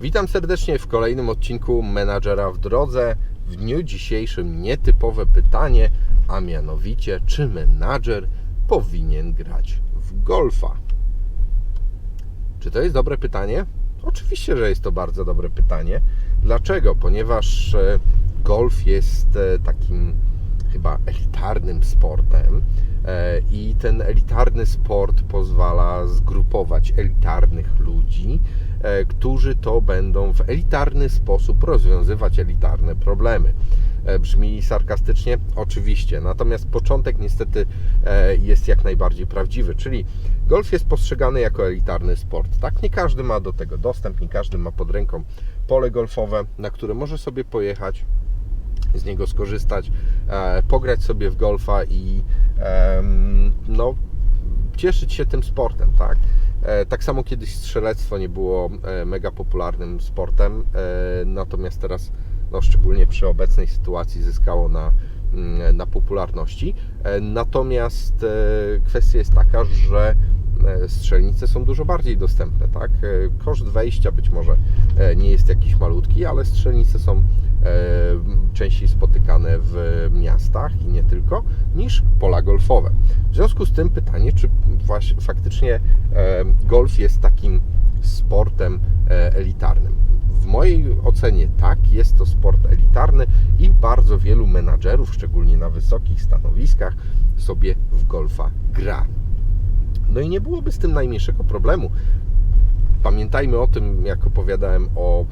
Witam serdecznie w kolejnym odcinku Menadżera w drodze. W dniu dzisiejszym nietypowe pytanie, a mianowicie, czy menadżer powinien grać w golfa? Czy to jest dobre pytanie? Oczywiście, że jest to bardzo dobre pytanie. Dlaczego? Ponieważ e, golf jest e, takim chyba elitarnym sportem e, i ten elitarny sport pozwala zgrupować elitarnych ludzi, którzy to będą w elitarny sposób rozwiązywać elitarne problemy. E, Brzmi sarkastycznie? Oczywiście. Natomiast początek niestety e, jest jak najbardziej prawdziwy, czyli golf jest postrzegany jako elitarny sport. Tak, nie każdy ma do tego dostęp, nie każdy ma pod ręką pole golfowe, na które może sobie pojechać, z niego skorzystać, e, pograć sobie w golfa i no, cieszyć się tym sportem, tak? E, Tak samo kiedyś strzelectwo nie było e, mega popularnym sportem, e, natomiast teraz, no, szczególnie przy obecnej sytuacji, zyskało na, mm, na popularności. Natomiast kwestia jest taka, że strzelnice są dużo bardziej dostępne, tak? E, Koszt wejścia być może e, nie jest jakiś malutki, ale strzelnice są e, częściej spotykane w miastach i nie tylko, niż pola golfowe. W związku z tym pytanie, czy właśnie faktycznie e, golf jest takim sportem e, elitarnym? W mojej ocenie tak, jest to sport elitarny i bardzo wielu menadżerów, szczególnie na wysokich stanowiskach, sobie w golfa gra. No i nie byłoby z tym najmniejszego problemu. Pamiętajmy o tym, jak opowiadałem o, e,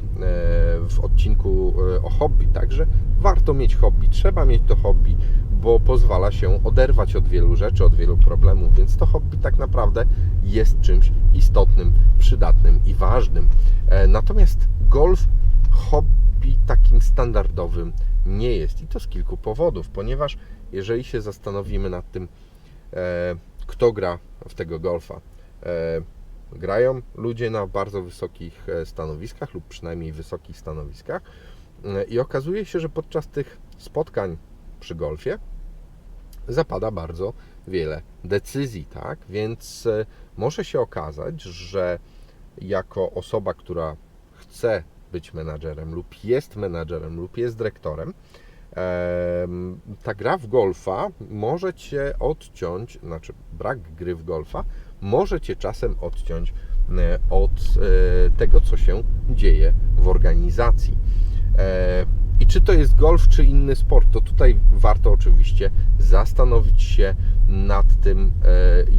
w odcinku e, o hobby, także warto mieć hobby, trzeba mieć to hobby, bo pozwala się oderwać od wielu rzeczy, od wielu problemów, więc to hobby tak naprawdę jest czymś istotnym, przydatnym i ważnym. E, Natomiast golf hobby takim standardowym nie jest i to z kilku powodów, ponieważ jeżeli się zastanowimy nad tym, kto gra w tego golfa, e, grają ludzie na bardzo wysokich e, stanowiskach lub przynajmniej wysokich stanowiskach E, i okazuje się, że podczas tych spotkań przy golfie zapada bardzo wiele decyzji, tak? Więc może się okazać, że jako osoba, która chce być menadżerem lub jest menadżerem lub jest dyrektorem, em, ta gra w golfa może cię odciąć, znaczy brak gry w golfa może cię czasem odciąć e, od e, tego, co się dzieje w organizacji. I czy to jest golf, czy inny sport, to tutaj warto oczywiście zastanowić się nad tym, e,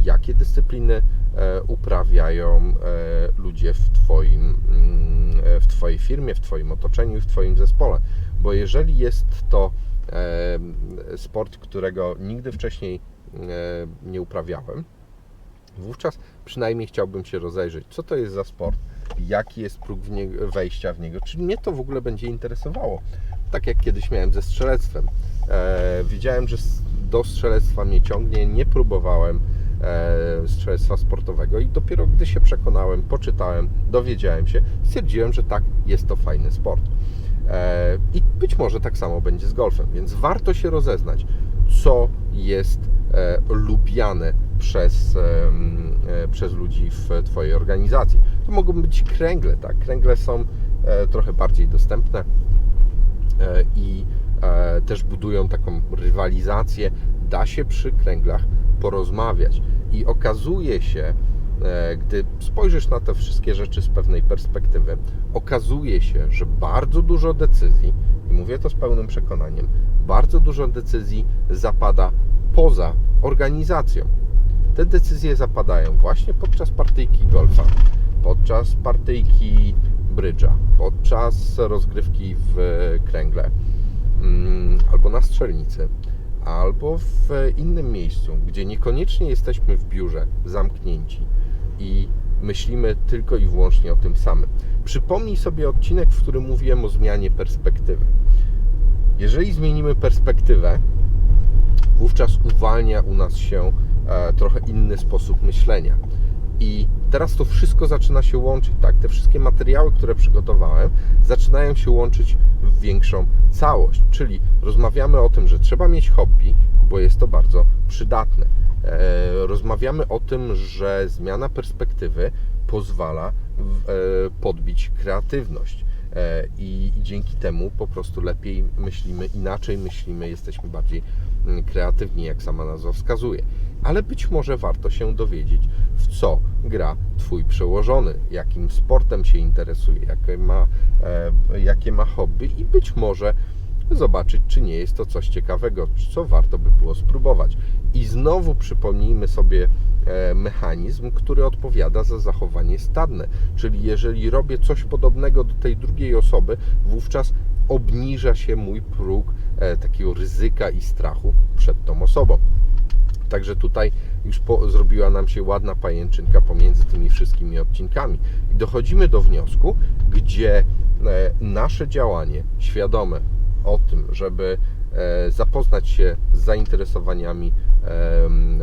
jakie dyscypliny e, uprawiają e, ludzie w Twoim, mm, w Twojej firmie, w Twoim otoczeniu i w Twoim zespole. Bo jeżeli jest to sport, którego nigdy wcześniej nie uprawiałem, wówczas przynajmniej chciałbym się rozejrzeć, co to jest za sport, jaki jest próg w wejścia w niego, czy mnie to w ogóle będzie interesowało. Tak jak kiedyś miałem ze strzelectwem. E, wiedziałem, że do strzelectwa mnie ciągnie, nie próbowałem e, strzelectwa sportowego i dopiero gdy się przekonałem, poczytałem, dowiedziałem się, stwierdziłem, że tak, jest to fajny sport. E, I być może tak samo będzie z golfem, więc warto się rozeznać, co jest e, lubiane przez, e, przez ludzi w Twojej organizacji. To mogą być kręgle, tak? Kręgle są e, trochę bardziej dostępne e, i też budują taką rywalizację. Da się przy kręglach porozmawiać i okazuje się, gdy spojrzysz na te wszystkie rzeczy z pewnej perspektywy, okazuje się, że bardzo dużo decyzji, i mówię to z pełnym przekonaniem, bardzo dużo decyzji zapada poza organizacją. Te decyzje zapadają właśnie podczas partyjki golfa, podczas partyjki brydża, podczas rozgrywki w kręgle, mm, albo na strzelnicy, albo w innym miejscu, gdzie niekoniecznie jesteśmy w biurze zamknięci i myślimy tylko i wyłącznie o tym samym. Przypomnij sobie odcinek, w którym mówiłem o zmianie perspektywy. Jeżeli zmienimy perspektywę, wówczas uwalnia u nas się trochę inny sposób myślenia. I teraz to wszystko zaczyna się łączyć, tak? Te wszystkie materiały, które przygotowałem, zaczynają się łączyć w większą całość. Czyli rozmawiamy o tym, że trzeba mieć hobby, bo jest to bardzo przydatne. E, rozmawiamy o tym, że zmiana perspektywy pozwala e, podbić kreatywność. E, I, dzięki temu po prostu lepiej myślimy, inaczej myślimy, jesteśmy bardziej mm, kreatywni, jak sama nazwa wskazuje. Ale być może warto się dowiedzieć, w co gra Twój przełożony, jakim sportem się interesuje, jakie ma, e, jakie ma hobby i być może zobaczyć, czy nie jest to coś ciekawego, co warto by było spróbować. I znowu przypomnijmy sobie e, mechanizm, który odpowiada za zachowanie stadne. Czyli jeżeli robię coś podobnego do tej drugiej osoby, wówczas obniża się mój próg e, takiego ryzyka i strachu przed tą osobą. Także tutaj już po, zrobiła nam się ładna pajęczynka pomiędzy tymi wszystkimi odcinkami. I dochodzimy do wniosku, gdzie e, nasze działanie świadome o tym, żeby e, zapoznać się z zainteresowaniami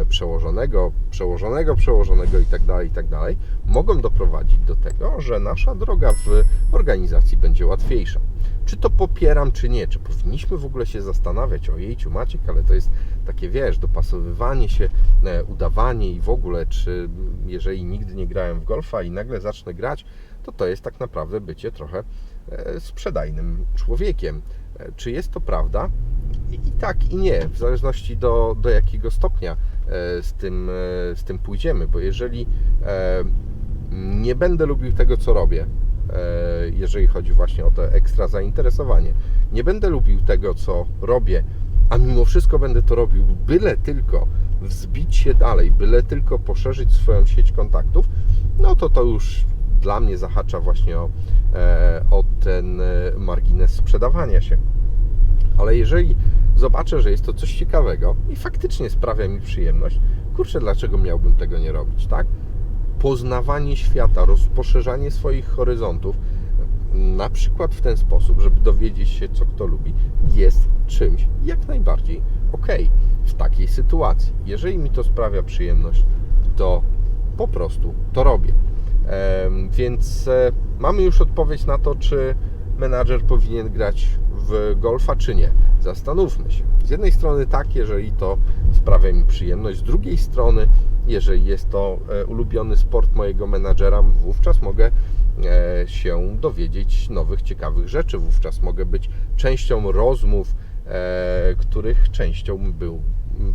przełożonego, przełożonego, przełożonego itd., itd., mogą doprowadzić do tego, że nasza droga w organizacji będzie łatwiejsza. Czy to popieram, czy nie? Czy powinniśmy w ogóle się zastanawiać o jejciu Maciek, ale to jest takie, wiesz, dopasowywanie się, e, udawanie i w ogóle, czy jeżeli nigdy nie grałem w golfa i nagle zacznę grać, to to jest tak naprawdę bycie trochę sprzedajnym człowiekiem. E, Czy jest to prawda? I, tak, i nie, w zależności do, do jakiego stopnia e, z tym, e, z tym pójdziemy, bo jeżeli e, nie będę lubił tego, co robię, e, jeżeli chodzi właśnie o to ekstra zainteresowanie, nie będę lubił tego, co robię, a mimo wszystko będę to robił, byle tylko wzbić się dalej, byle tylko poszerzyć swoją sieć kontaktów, no to to już dla mnie zahacza właśnie o, e, o ten e, margines sprzedawania się. Ale jeżeli zobaczę, że jest to coś ciekawego i faktycznie sprawia mi przyjemność, kurczę, dlaczego miałbym tego nie robić, tak? Poznawanie świata, rozposzerzanie swoich horyzontów, na przykład w ten sposób, żeby dowiedzieć się, co kto lubi, jest czymś jak najbardziej ok w takiej sytuacji. Jeżeli mi to sprawia przyjemność, to po prostu to robię. Więc e, mamy już odpowiedź na to, czy menadżer powinien grać w golfa, czy nie. Zastanówmy się. Z jednej strony tak, jeżeli to sprawia mi przyjemność, z drugiej strony, jeżeli jest to e, ulubiony sport mojego menadżera, wówczas mogę e, się dowiedzieć nowych, ciekawych rzeczy. Wówczas mogę być częścią rozmów, których częścią był,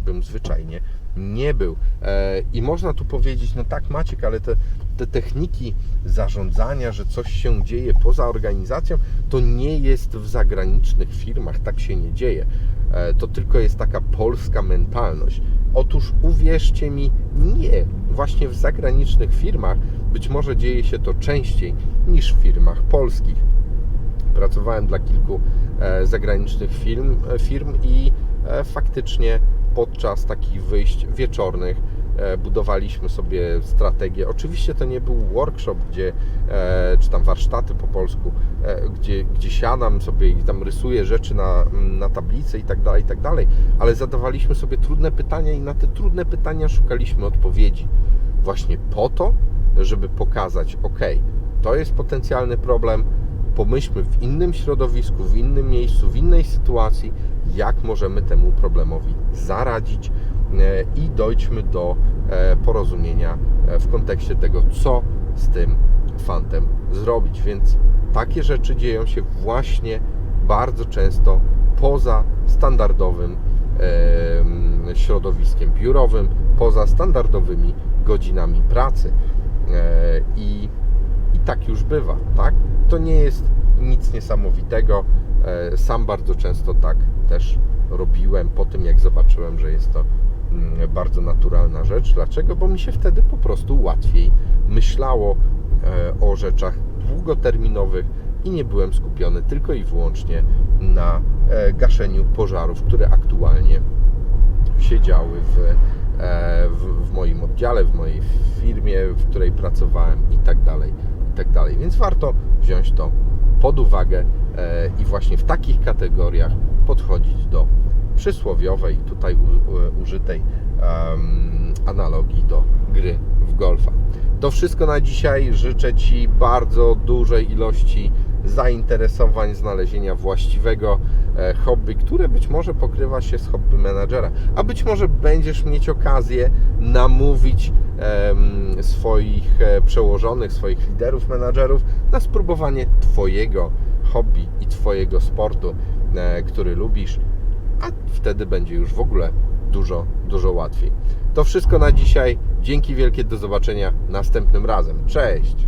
bym zwyczajnie nie był. E, I można tu powiedzieć, no tak Maciek, ale te, te techniki zarządzania, że coś się dzieje poza organizacją, to nie jest w zagranicznych firmach, tak się nie dzieje. E, To tylko jest taka polska mentalność. Otóż uwierzcie mi, nie. Właśnie w zagranicznych firmach być może dzieje się to częściej niż w firmach polskich. Pracowałem dla kilku e, zagranicznych firm, firm i faktycznie podczas takich wyjść wieczornych e, budowaliśmy sobie strategię. Oczywiście to nie był workshop, gdzie, e, czy tam warsztaty po polsku, e, gdzie, gdzie siadam sobie i tam rysuję rzeczy na, na tablicy i tak dalej, i tak dalej, ale zadawaliśmy sobie trudne pytania i na te trudne pytania szukaliśmy odpowiedzi. Właśnie po to, żeby pokazać, ok, to jest potencjalny problem, pomyślmy w innym środowisku, w innym miejscu, w innej sytuacji, jak możemy temu problemowi zaradzić e, i dojdźmy do e, porozumienia e, w kontekście tego, co z tym fantem zrobić. Więc takie rzeczy dzieją się właśnie bardzo często poza standardowym em, środowiskiem biurowym, poza standardowymi godzinami pracy. I i tak już bywa, tak? To nie jest nic niesamowitego. E, Sam bardzo często tak też robiłem po tym, jak zobaczyłem, że jest to mm, bardzo naturalna rzecz. Dlaczego? Bo mi się wtedy po prostu łatwiej myślało e, o rzeczach długoterminowych i nie byłem skupiony tylko i wyłącznie na e, gaszeniu pożarów, które aktualnie się działy w, w, w moim oddziale, w mojej firmie, w której pracowałem i tak dalej, tak dalej. Więc warto wziąć to pod uwagę e, i właśnie w takich kategoriach podchodzić do przysłowiowej, tutaj użytej analogii do gry w golfa. To wszystko na dzisiaj. Życzę Ci bardzo dużej ilości zainteresowań, znalezienia właściwego e, hobby, które być może pokrywa się z hobby menadżera, a być może będziesz mieć okazję namówić swoich e, przełożonych, swoich liderów, menadżerów na spróbowanie Twojego hobby i Twojego sportu, e, który lubisz, a wtedy będzie już w ogóle dużo, dużo łatwiej. To wszystko na dzisiaj. Dzięki wielkie, do zobaczenia następnym razem. Cześć!